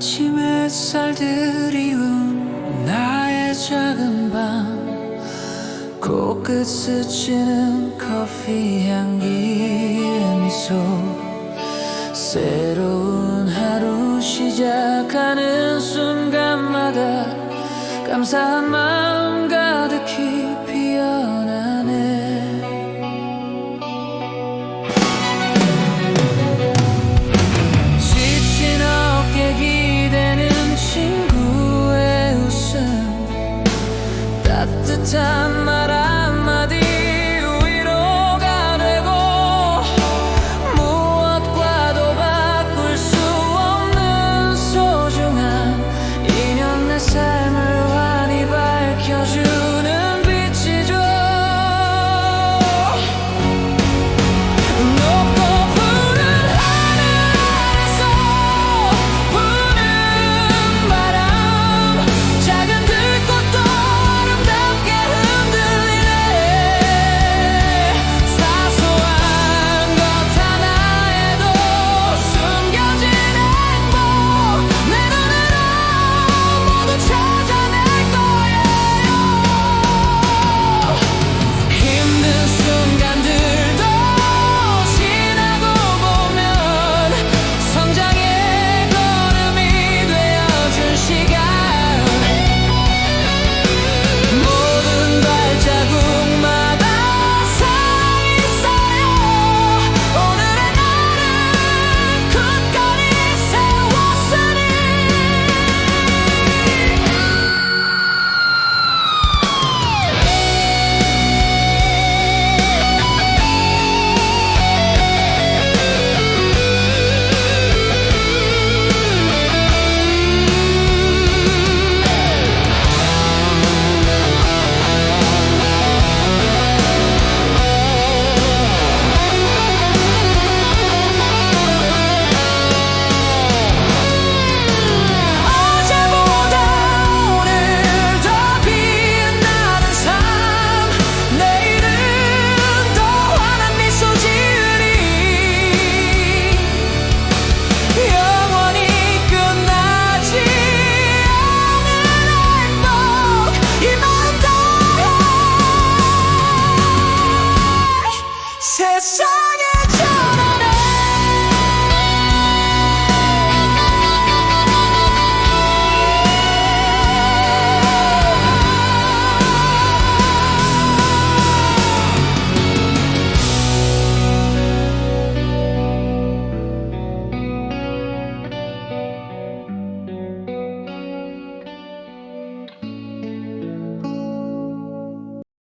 아침 햇살 들이운 나의 작은 방 코끝 스치는 커피 향기의 미소 새로운 하루 시작하는 순간마다 감사한 마음 따뜻한 말 한마디 위로가 되고 무엇과도 바꿀 수 없는 소중한 인연 내 삶.